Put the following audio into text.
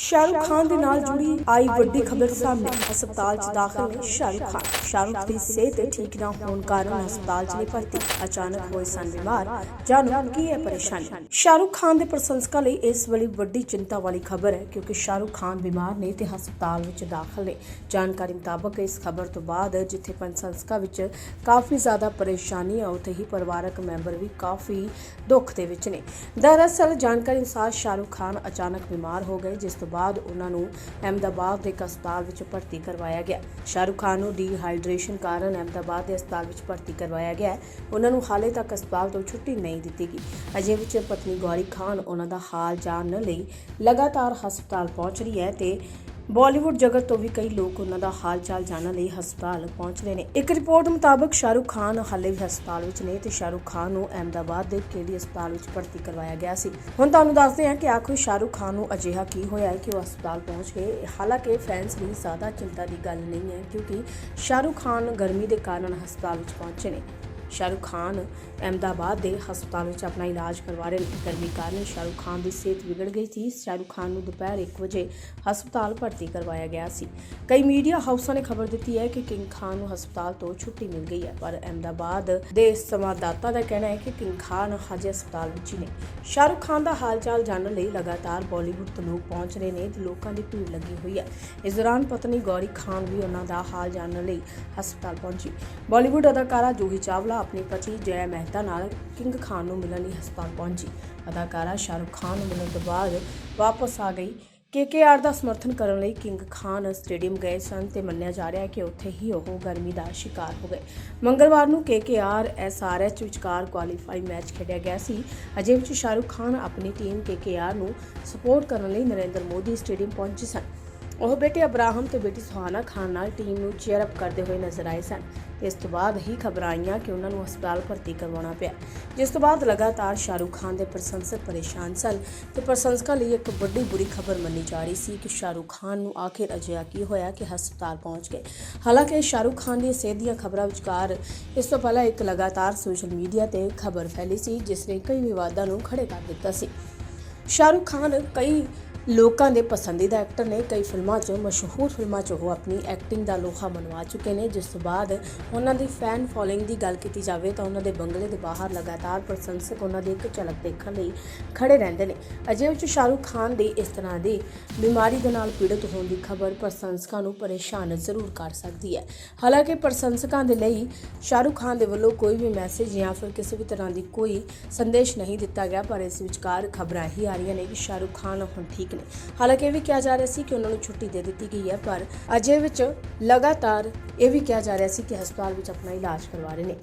ਸ਼ਾਹਰੁਖ ਖਾਨ ਦੇ ਨਾਲ ਜੁੜੀ ਆਈ ਵੱਡੀ ਖਬਰ ਸਾਹਮਣੇ ਹਸਪਤਾਲ 'ਚ ਦਾਖਲ ਨੇ ਸ਼ਾਹਰੁਖ ਖਾਨ। ਸ਼ਾਹਰੁਖ ਦੀ ਸਿਹਤ ਠੀਕ ਨਾ ਹੋਣ ਕਾਰਨ ਹਸਪਤਾਲ 'ਚ ਨੇ ਭਰਤੀ ਅਚਾਨਕ ਹੋਏ ਸਨ ਬਿਮਾਰ ਜਾਣੋ ਕੀ ਹੈ ਪਰੇਸ਼ਾਨੀ। ਸ਼ਾਹਰੁਖ ਖਾਨ ਦੇ ਪ੍ਰਸ਼ੰਸਕਾਂ ਲਈ ਇਸ ਵੇਲੇ ਵੱਡੀ ਚਿੰਤਾ ਵਾਲੀ ਖਬਰ ਹੈ ਕਿਉਂਕਿ ਸ਼ਾਹਰੁਖ ਖਾਨ ਬਿਮਾਰ ਨੇ ਤੇ ਹਸਪਤਾਲ ਵਿੱਚ ਦਾਖਲ ਨੇ। ਜਾਣਕਾਰੀ ਮੁਤਾਬਕ ਇਸ ਖਬਰ ਤੋਂ ਬਾਅਦ ਜਿੱਥੇ ਪ੍ਰਸ਼ੰਸਕਾਂ ਵਿੱਚ ਕਾਫੀ ਜ਼ਿਆਦਾ ਪਰੇਸ਼ਾਨੀ ਹੈ ਉੱਥੇ ਹੀ ਪਰਿਵਾਰਕ ਮੈਂਬਰ ਵੀ ਕਾਫੀ ਦੁੱਖ ਦੇ ਵਿੱਚ ਨੇ। ਦਰਅਸਲ ਜਾਣਕਾਰੀ ਅਨੁਸਾਰ ਸ਼ਾਹਰੁਖ ਖਾਨ ਅਚਾਨਕ ਬਿਮਾਰ ਹੋ ਗਏ ਜਿਸ ਤੋਂ ਬਾਅਦ ਉਹਨਾਂ ਨੂੰ ਅਹਿਮਦਾਬਾਦ ਦੇ ਇੱਕ ਹਸਪਤਾਲ ਵਿੱਚ ਭਰਤੀ ਕਰਵਾਇਆ ਗਿਆ। ਸ਼ਾਹਰੁਖ ਖਾਨ ਨੂੰ ਡੀਹਾਈਡਰੇਸ਼ਨ ਕਾਰਨ ਅਹਿਮਦਾਬਾਦ ਦੇ ਹਸਪਤਾਲ ਵਿੱਚ ਭਰਤੀ ਕਰਵਾਇਆ ਗਿਆ। ਉਹਨਾਂ ਨੂੰ ਹਾਲੇ ਤੱਕ ਹਸਪਤਾਲ ਤੋਂ ਛੁੱਟੀ ਨਹੀਂ ਦਿੱਤੀ ਗਈ। ਅਜੇ ਵਿੱਚ ਪਤਨੀ ਗੌਰੀ ਖਾਨ ਉਹਨਾਂ ਦਾ ਹਾਲ ਜਾਣਨ ਲਈ ਲਗਾਤਾਰ ਹਸਪਤਾਲ ਪਹੁੰਚ ਰਹੀ ਹੈ ਤੇ ਬਾਲੀਵੁੱਡ ਜਗਤ ਤੋਂ ਵੀ ਕਈ ਲੋਕ ਉਹਨਾਂ ਦਾ ਹਾਲ ਚਾਲ ਜਾਣਨ ਲਈ ਹਸਪਤਾਲ ਪਹੁੰਚ ਰਹੇ ਨੇ। ਇੱਕ ਰਿਪੋਰਟ ਮੁਤਾਬਕ ਸ਼ਾਹਰੁਖ ਖਾਨ ਹਾਲੇ ਵੀ ਹਸਪਤਾਲ ਵਿੱਚ ਨੇ ਤੇ ਸ਼ਾਹਰੁਖ ਖਾਨ ਨੂੰ ਅਹਿਮਦਾਬਾਦ ਦੇ ਕੇਡੀ ਹਸਪਤਾਲ ਵਿੱਚ ਭਰਤੀ ਕਰਵਾਇਆ ਗਿਆ ਸੀ। ਹੁਣ ਤੁਹਾਨੂੰ ਦੱਸਦੇ ਹਾਂ ਕਿ ਆਖਿਰ ਸ਼ਾਹਰੁਖ ਖਾਨ ਨੂੰ ਅਜਿਹਾ ਕੀ ਹੋਇਆ ਹੈ ਕਿ ਉਹ ਹਸਪਤਾਲ ਪਹੁੰਚ ਗਏ। ਹਾਲਾਂਕਿ ਫੈਨਸ ਲਈ ਜ਼ਿਆਦਾ ਚਿੰਤਾ ਦੀ ਗੱਲ ਨਹੀਂ ਹੈ ਕਿਉਂਕਿ ਸ਼ਾਹਰੁਖ ਖਾਨ ਗਰਮੀ ਦੇ ਕਾਰਨ ਹਸਪਤਾਲ ਵਿੱਚ ਪਹੁੰਚੇ ਨੇ। ਸ਼ਾਹਰੁਖ ਖਾਨ ਅਹਿਮਦਾਬਾਦ ਦੇ ਹਸਪਤਾਲ ਵਿੱਚ ਆਪਣਾ ਇਲਾਜ ਕਰਵਾ ਰਹੇ ਨੇ। ਗਰਮੀ ਕਾਰਨ ਸ਼ਾਹਰੁਖ ਖਾਨ ਦੀ ਸਿਹਤ ਵਿਗੜ ਗਈ ਸੀ। ਸ਼ਾਹਰੁਖ ਖਾਨ ਨੂੰ ਦੁਪਹਿਰ 1 ਵਜੇ ਹਸਪਤਾਲ ਭਰਤੀ ਕਰਵਾਇਆ ਗਿਆ ਸੀ। ਕਈ ਮੀਡੀਆ ਹਾਊਸਾਂ ਨੇ ਖਬਰ ਦਿੱਤੀ ਹੈ ਕਿ ਕਿੰਗ ਖਾਨ ਨੂੰ ਹਸਪਤਾਲ ਤੋਂ ਛੁੱਟੀ ਮਿਲ ਗਈ ਹੈ, ਪਰ ਅਹਿਮਦਾਬਾਦ ਦੇ ਸੰਵਾਦਦਾਤਾ ਦਾ ਕਹਿਣਾ ਹੈ ਕਿ ਕਿੰਗ ਖਾਨ ਹਜੇ ਹਸਪਤਾਲ ਵਿੱਚ ਹੀ ਨੇ। ਸ਼ਾਹਰੁਖ ਖਾਨ ਦਾ ਹਾਲਚਾਲ ਜਾਣਨ ਲਈ ਲਗਾਤਾਰ ਬਾਲੀਵੁੱਡ ਤੋਂ ਲੋਕ ਪਹੁੰਚ ਰਹੇ ਨੇ ਤੇ ਲੋਕਾਂ ਦੀ ਭੀੜ ਲੱਗੀ ਹੋਈ ਹੈ। ਇਸ ਦੌਰਾਨ ਪਤਨੀ ਗੌਰੀ ਖਾਨ ਵੀ ਉਹਨਾਂ ਦਾ ਹਾਲ ਜਾਣਨ ਲਈ ਹਸਪਤਾਲ ਪਹੁੰਚੀ। ਬਾਲੀਵੁੱਡ ਅਦਾਕਾਰਾ ਜੂਹੀ ਚਾਵਲਾ ਆਪਣੀ ਪਤੀ ਜੈ ਮਹਿਤਾ ਨਾਲ ਕਿੰਗ ਖਾਨ ਨੂੰ ਮਿਲਣ ਲਈ ਹਸਪਤਾਲ ਪਹੁੰਚੀ। ਅਦਾਕਾਰਾ ਸ਼ਾਹਰੁਖ ਖਾਨ ਨੂੰ ਮਿਲਣ ਤੋਂ ਬਾਅਦ ਵਾਪਸ ਆ ਗਈ। ਕੇਕੇਆਰ ਦਾ ਸਮਰਥਨ ਕਰਨ ਲਈ ਕਿੰਗ ਖਾਨ ਸਟੇਡੀਅਮ ਗਏ ਸਨ ਤੇ ਮੰਨਿਆ ਜਾ ਰਿਹਾ ਹੈ ਕਿ ਉੱਥੇ ਹੀ ਉਹ ਗਰਮੀ ਦਾ ਸ਼ਿਕਾਰ ਹੋ ਗਏ। ਮੰਗਲਵਾਰ ਨੂੰ ਕੇਕੇਆਰ ਐਸਆਰਐਚ ਵਿਚਕਾਰ ਕੁਆਲੀਫਾਈ ਮੈਚ ਖੇਡਿਆ ਗਿਆ ਸੀ। ਅਜੇ ਵਿੱਚ ਸ਼ਾਹਰੁਖ ਖਾਨ ਆਪਣੀ ਟੀਮ ਕੇਕੇਆਰ ਨੂੰ ਸਪੋਰਟ ਕਰਨ ਲਈ ਨਰਿੰਦਰ ਮੋਦੀ ਸਟੇਡੀਅਮ ਪਹੁੰਚੇ ਸਨ। ਉਹ ਬੇਟੇ ਅਬਰਾਹਮ ਤੇ ਬੇਟੀ ਸੁਹਾਨਾ ਖਾਨ ਨਾਲ ਟੀਮ ਨੂੰ ਚੇਅਰ ਅਪ ਕਰਦੇ ਹੋਏ ਨਜ਼ਰ ਆਏ ਸਨ। ਇਸ ਤੋਂ ਬਾਅਦ ਹੀ ਖਬਰਾਂ ਆਈਆਂ ਕਿ ਉਹਨਾਂ ਨੂੰ ਹਸਪਤਾਲ ਭਰਤੀ ਕਰਵਾਉਣਾ ਪਿਆ। ਜਿਸ ਤੋਂ ਬਾਅਦ ਲਗਾਤਾਰ ਸ਼ਾਹਰੁਖ ਖਾਨ ਦੇ ਪ੍ਰਸ਼ੰਸਕ ਪਰੇਸ਼ਾਨ ਸਨ ਤੇ ਪ੍ਰਸ਼ੰਸਕਾਂ ਲਈ ਇੱਕ ਵੱਡੀ ਬੁਰੀ ਖਬਰ ਮੰਨੀ ਜਾ ਰਹੀ ਸੀ ਕਿ ਸ਼ਾਹਰੁਖ ਖਾਨ ਨੂੰ ਆਖਿਰ ਅਜਿਹਾ ਕੀ ਹੋਇਆ ਕਿ ਹਸਪਤਾਲ ਪਹੁੰਚ ਗਏ। ਹਾਲਾਂਕਿ ਸ਼ਾਹਰੁਖ ਖਾਨ ਦੀ ਸਿਹਤ ਦੀਆਂ ਖਬਰਾਂ ਵਿਚਕਾਰ ਇਸ ਤੋਂ ਪਹਿਲਾਂ ਇੱਕ ਲਗਾਤਾਰ ਸੋਸ਼ਲ ਮੀਡੀਆ ਤੇ ਖਬਰ ਫੈਲੀ ਸੀ ਜਿਸ ਨੇ ਕਈ ਵਿਵਾਦਾਂ ਨੂੰ ਖੜੇ ਕਰ ਦਿੱਤਾ ਸੀ। ਸ਼ਾਹਰੁਖ ਖਾਨ ਕਈ ਲੋਕਾਂ ਦੇ ਪਸੰਦੀਦਾ ਐਕਟਰ ਨੇ ਕਈ ਫਿਲਮਾਂ 'ਚ ਮਸ਼ਹੂਰ ਫਿਲਮਾਂ 'ਚ ਉਹ ਆਪਣੀ ਐਕਟਿੰਗ ਦਾ ਲੋਹਾ ਮਨਵਾ ਚੁੱਕੇ ਨੇ। ਜਿਸ ਤੋਂ ਬਾਅਦ ਉਹਨਾਂ ਦੀ ਫੈਨ ਫੋਲੋਇੰਗ ਦੀ ਗੱਲ ਕੀਤੀ ਜਾਵੇ ਤਾਂ ਉਹਨਾਂ ਦੇ ਬੰਗਲੇ ਦੇ ਬਾਹਰ ਲਗਾਤਾਰ ਪ੍ਰਸ਼ੰਸਕ ਉਹਨਾਂ ਦੀ ਇੱਕ ਝਲਕ ਦੇਖਣ ਲਈ ਖੜੇ ਰਹਿੰਦੇ ਨੇ। ਅਜੇ ਵਿੱਚ ਸ਼ਾਹਰੁਖ ਖਾਨ ਦੀ ਇਸ ਤਰ੍ਹਾਂ ਦੀ ਬਿਮਾਰੀ ਦੇ ਨਾਲ ਪੀੜਤ ਹੋਣ ਦੀ ਖਬਰ ਪ੍ਰਸ਼ੰਸਕਾਂ ਨੂੰ ਪਰੇਸ਼ਾਨ ਜ਼ਰੂਰ ਕਰ ਸਕਦੀ ਹੈ। ਹਾਲਾਂਕਿ ਪ੍ਰਸ਼ੰਸਕਾਂ ਦੇ ਲਈ ਸ਼ਾਹਰੁਖ ਖਾਨ ਦੇ ਵੱਲੋਂ ਕੋਈ ਵੀ ਮੈਸੇਜ ਜਾਂ ਫਿਰ ਕਿਸੇ ਵੀ ਤਰ੍ਹਾਂ ਦੀ ਕੋਈ ਸੰਦੇਸ਼ ਨਹੀਂ ਦਿੱਤਾ ਗਿਆ, ਪਰ ਇਸ ਵਿਚਕਾਰ ਖਬਰਾਂ ਹੀ ਆ ਰਹੀਆਂ ਨੇ ਕਿ ਸ਼ਾਹਰੁਖ ਖਾਨ ਹੁਣ ਠੀਕ ਨੇ। ਹਾਲਾਂਕਿ ਇਹ ਵੀ ਕਿਹਾ ਜਾ ਰਿਹਾ ਸੀ ਕਿ ਉਹਨਾਂ ਨੂੰ ਛੁੱਟੀ ਦੇ ਦਿੱਤੀ ਗਈ ਹੈ, ਪਰ ਅਜੇ ਵਿੱਚ ਲਗਾਤਾਰ ਇਹ ਵੀ ਕਿਹਾ ਜਾ ਰਿਹਾ ਸੀ ਕਿ ਹਸਪਤਾਲ ਵਿੱਚ ਆਪਣਾ ਇਲਾਜ ਕਰਵਾ ਰਹੇ ਨੇ।